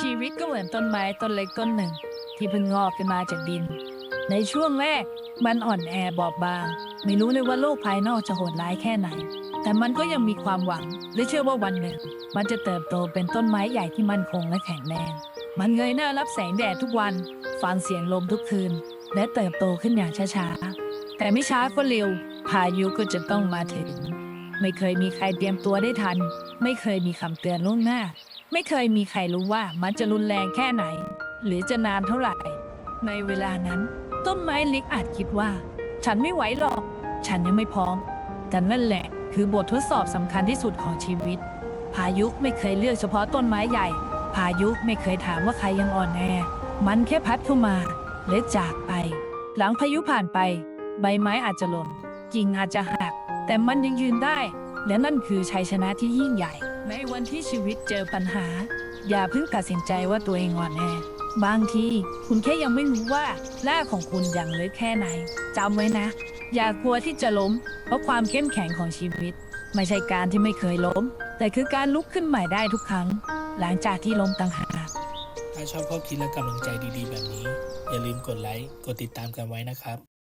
ชีวิตก็เหมือนต้นไม้ต้นเล็กต้นหนึ่ง ที่เพิ่งงอกขึ้นมาจากดิน ในช่วงแรกมันอ่อนแอบอบบาง ไม่รู้เลยว่าโลกภายนอกจะโหดร้ายแค่ไหน แต่มันก็ยังมีความหวัง และเชื่อว่าวันหนึ่ง มันจะเติบโตเป็นต้นไม้ใหญ่ที่มั่นคงและแข็งแรง มันเงยหน้ารับแสงแดดทุกวัน ฟังเสียงลมทุกคืน และเติบโตขึ้นอย่างช้าๆ แต่ไม่ช้าก็เร็ว พายุก็จะต้องมาถึง ไม่เคยมีใครเตรียมตัวได้ทัน ไม่เคยมีคำเตือนล่วงหน้า ไม่เคยมีใครรู้ว่ามันจะรุนแรงแค่ไหน หรือจะนานเท่าไหร่ ในเวลานั้น ต้นไม้เล็กอาจคิดว่า ฉันไม่ไหวหรอก ฉันยังไม่พร้อม แต่นั่นแหละ คือบททดสอบสำคัญที่สุดของชีวิต พายุไม่เคยเลือกเฉพาะต้นไม้ใหญ่ พายุไม่เคยถามว่าใครยังอ่อนแอ มันแค่พัดเข้ามาและจากไป หลังพายุผ่านไป ใบไม้อาจจะหล่น กิ่งอาจจะหัก แต่มันยังยืนได้ และนั่นคือชัยชนะที่ยิ่งใหญ่ ในวันที่ชีวิตเจอปัญหา อย่าเพิ่งตัดสินใจว่าตัวเองอ่อนแอบางทีคุณแค่ยังไม่รู้ว่าหน้าของคุณยังเล็กแค่ไหนจำไว้นะ อย่ากลัวที่จะล้ม เพราะความเข้มแข็งของชีวิต ไม่ใช่การที่ไม่เคยล้ม แต่คือการลุกขึ้นใหม่ได้ทุกครั้ง หลังจากที่ล้มต่างหากถ้าชอบข้อคิดและกำลังใจดีๆ แบบนี้ อย่าลืมกดไลค์ กดติดตามกันไว้นะครับ